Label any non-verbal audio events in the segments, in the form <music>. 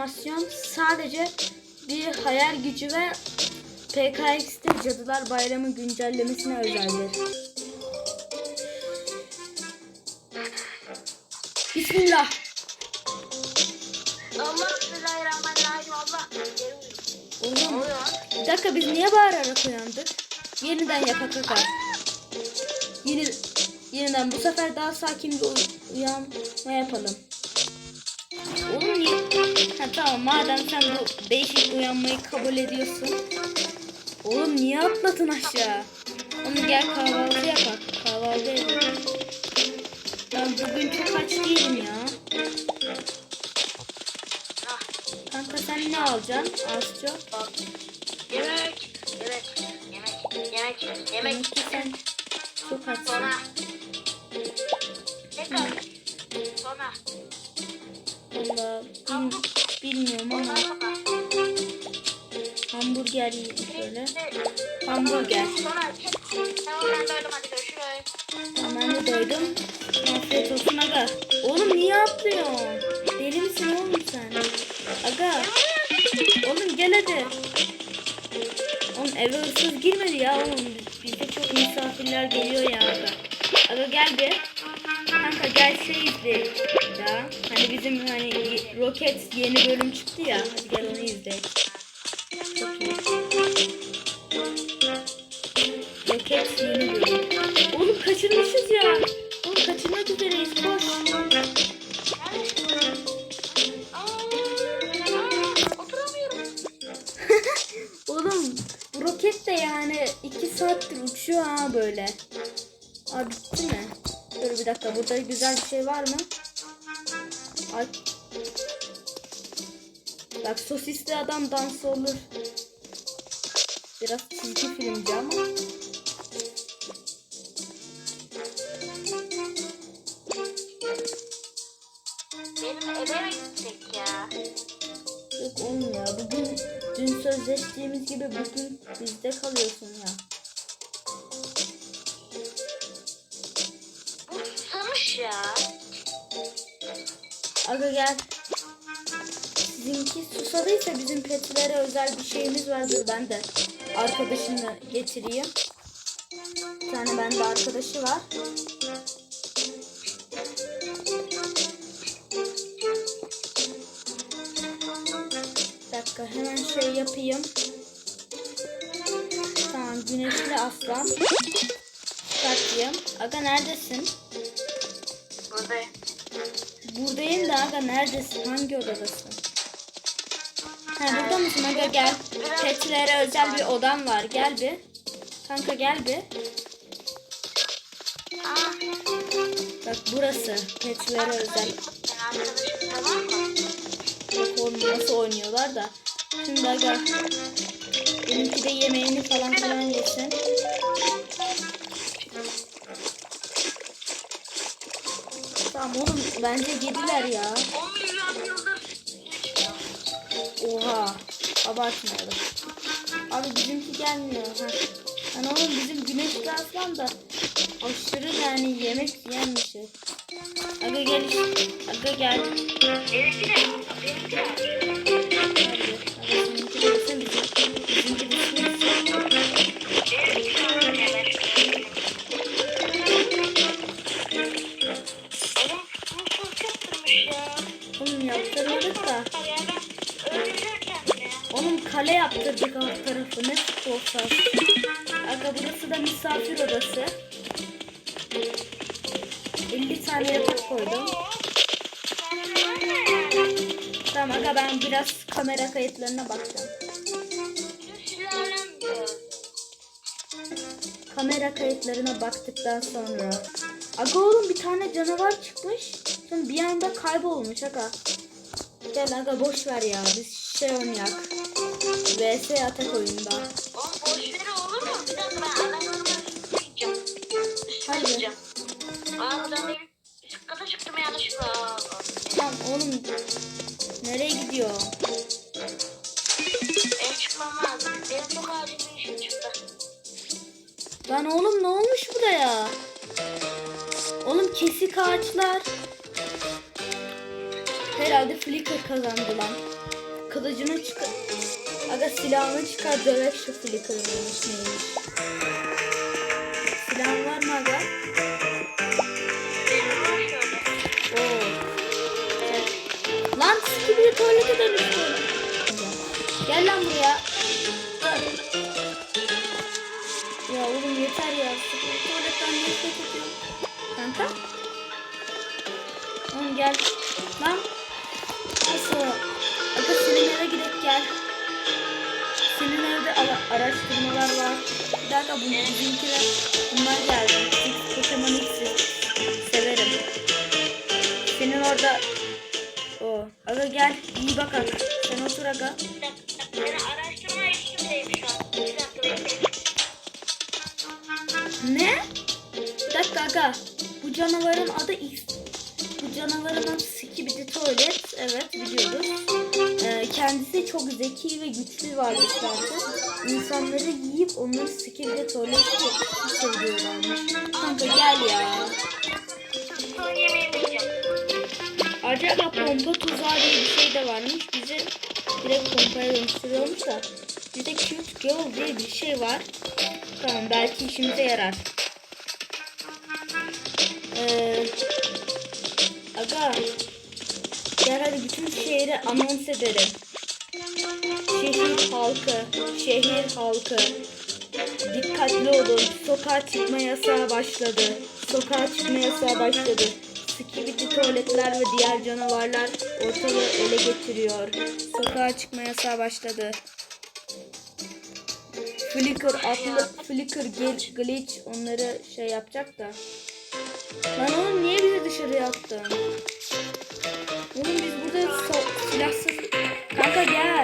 animasyon sadece bir hayal gücü ve PKX'de Cadılar Bayramı güncellemesine özeldir. Bismillah. Allah bismillahirrahmanirrahim Allah. Oğlum bir dakika biz niye bağırarak uyandık? Yeniden yapak kakar. Yeni, yeniden bu sefer daha sakin bir uy- uyanma yapalım. Ha tamam madem sen bu değişik uyanmayı kabul ediyorsun. Oğlum niye atladın aşağı? Oğlum gel kahvaltı yapak. Kahvaltı edelim. Ben bugün çok aç değilim ya. Kanka sen ne alacaksın? Asço. bak. Yemek. Yemek. Yemek. Yemek. Yemek. Demek ki sen çok açsın. Sonra. Tekrar. Hamburger yiyeyim şöyle. Hamburger. Tamam ben de doydum. Afiyet olsun aga. Oğlum niye atlıyorsun? Deli misin oğlum sen? Aga. Oğlum gel hadi. Oğlum eve hırsız girmedi ya oğlum. Bizde çok misafirler geliyor ya aga. Aga gel bir. Kanka gel şey izle. Ya. Hani bizim hani Rocket yeni bölüm çıktı ya. Hadi gel onu izle. Rocket yeni bölüm. Oğlum kaçırmışız ya. Oğlum kaçırmak üzereyiz. Koş. <laughs> Oğlum bu roket de yani iki saattir uçuyor ha böyle. Abi bitti mi? Dur bir dakika burada güzel bir şey var mı? Ay. Bak sosisli adam dansı olur. Biraz çizgi filmci ama. Sözleştiğimiz gibi bugün bizde kalıyorsun ya. Bu susamış ya. Aga gel. Sizinki susadıysa bizim petlere özel bir şeyimiz vardır. Ben de arkadaşını getireyim. Bir tane bende arkadaşı var. Yapayım. Tamam güneşli aslan. Çıkartayım. Aga neredesin? Buradayım. Buradayım da aga neredesin? Hangi odadasın? Ha burada mısın aga gel. Petlere özel bir odam var. Gel bir. Kanka gel bir. Bak burası. Petlere özel. Bak oğlum nasıl oynuyorlar da. Şimdi aga. Benimki de yemeğini falan filan yesin. Tamam oğlum bence yediler ya. 10 milyon yıldır Oha. Abartmayalım. Abi bizimki gelmiyor. Ha. Hani oğlum bizim güneşli aslan da aşırı yani yemek yiyen bir şey. Aga gel. Aga gel. Benimki de. Benimki de. Kale yaptırdık alt tarafı. Ne futbol sahası. Aga burası da misafir odası. 50 tane yatak koydum. Tamam aga ben biraz kamera kayıtlarına bakacağım. Kamera kayıtlarına baktıktan sonra. Aga oğlum bir tane canavar çıkmış. Sonra bir anda kaybolmuş aga. Gel aga boş ver ya biz şey oynayak. VS atak oyunda. Oğlum boş ver olur mu? Bir dakika ben adamlarımı gideceğim. Haydi. Gideceğim. Aa buradan çıktım yanlışlıkla. Tamam oğlum nereye gidiyor? Ev çıkmam lazım. Benim çok acil bir işim çıktı. Lan oğlum ne olmuş buraya? Oğlum kesik ağaçlar. herhalde Flicker kazandı lan. Kılıcını çıkar. Aga silahını çıkar dövek şu Flicker'ın neymiş. Silahın var mı aga? Oo. Lan gibi tuvalete dönüştü. Gel lan buraya. Ya oğlum yeter ya. Sıkıntı tuvaletten nefret ediyorum. Kanka. Oğlum gel. Araştırmalar var. Bir dakika bu bizimkiler bunlar geldi. Pokemon X'i severim. Senin orada o. Aga gel iyi bak aga. Sen otur aga. Ne? Bir dakika aga. Bu canavarın adı X. Bu canavarın adı Skibidi Tuvalet. Evet biliyoruz. Kendisi çok zeki ve güçlü varlıklardı. İnsanları yiyip onları Skibidi Tuvalet seviyorlarmış. Kanka gel ya. Acaba pompa tuzağı diye bir şey de varmış. Bizi direkt pompaya dönüştürüyormuş da. Bir de cute girl diye bir şey var. Tamam belki işimize yarar. Ee, aga. Hadi bütün şehri anons edelim. Şehir halkı, şehir halkı. Dikkatli olun. Sokağa çıkma yasağı başladı. Sokağa çıkma yasağı başladı. Skibidi tuvaletler ve diğer canavarlar ortalığı ele geçiriyor. Sokağa çıkma yasağı başladı. Flicker atlı Flicker Glitch onları şey yapacak da. Lan oğlum niye bizi dışarıya attın? Oğlum biz burada so- silahsız... Kanka gel.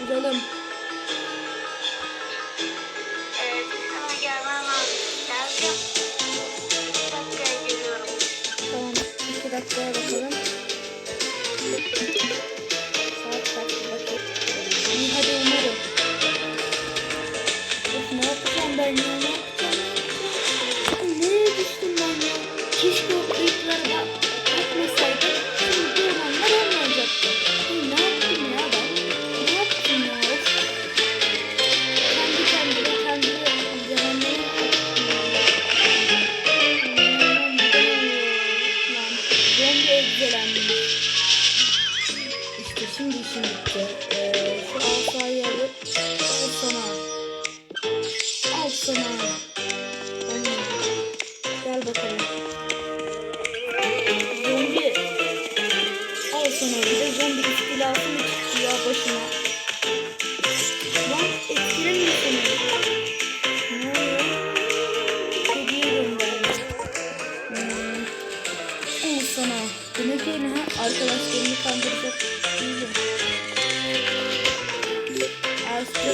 Bulalım. Evet, sana gelmem lazım. Tamam. iki dakikaya bakalım.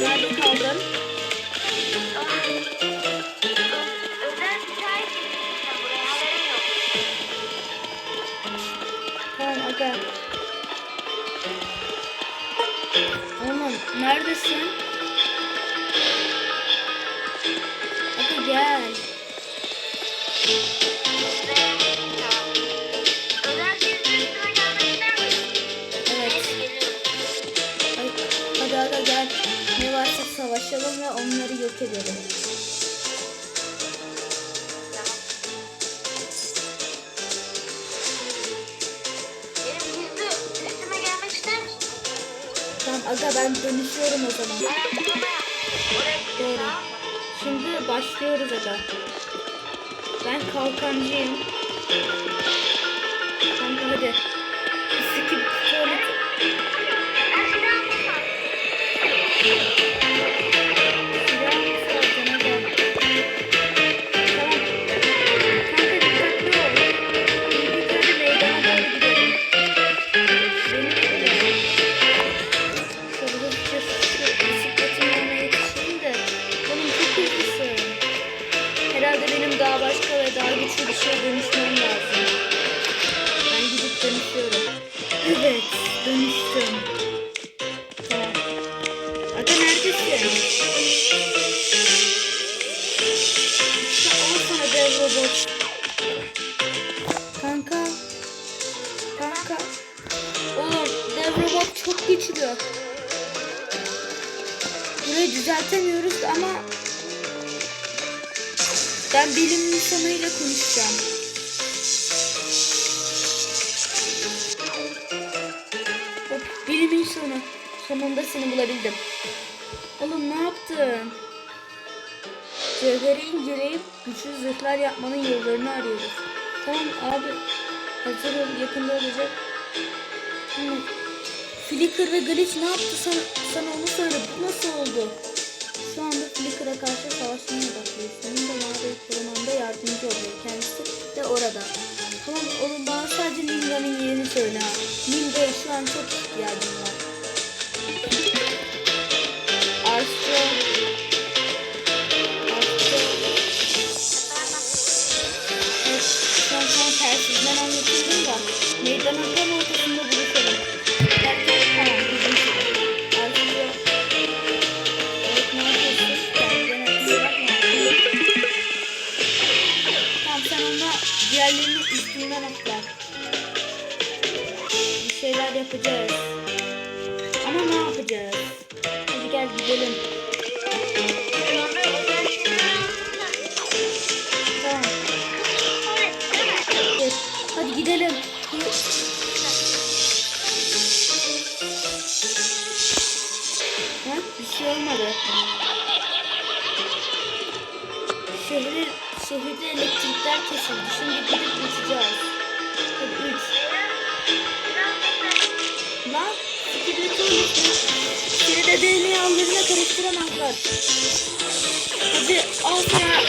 Nerede kaldın? Tamam aga. Oğlum neredesin? Gel. Onları yok edelim. Tamam. Aga ben dönüşüyorum o zaman. Doğru. Şimdi başlıyoruz aga. Ben kalkancıyım. Kanka hadi. Robot. Kanka. Kanka. Oğlum dev robot çok güçlü. Burayı düzeltemiyoruz ama ben bilim insanıyla konuşacağım. Hop, bilim insanı. Sonunda seni bulabildim. Oğlum ne yaptın? Cevheri inceleyip güçlü zırhlar yapmanın yollarını arıyoruz. Tamam abi. Hazır yakında olacak. Tamam. Flicker ve Glitch ne yaptı sana, sana onu söyle. Bu nasıl oldu? Şu anda Flicker'a karşı savaşmaya odaklıyız. Senin de mağarayı korumanda yardımcı oluyor. Kendisi de orada. Tamam oğlum bana sadece Ninga'nın yerini söyle ha. Ninga'ya şu an çok ihtiyacım var. Astro. Diğerlerinin üstünden atla. Bir şeyler yapacağız. Ama ne yapacağız? Hadi gel gidelim. Tamam. Gel. Hadi gidelim. Ha? Bir şey olmadı. Şehirde elektrikler kesildi. Şimdi gidip uçacağız. Hadi üç. Lan sikibrit olmuşsun. Seni de DNA'larına karıştıramazlar. Hadi al sana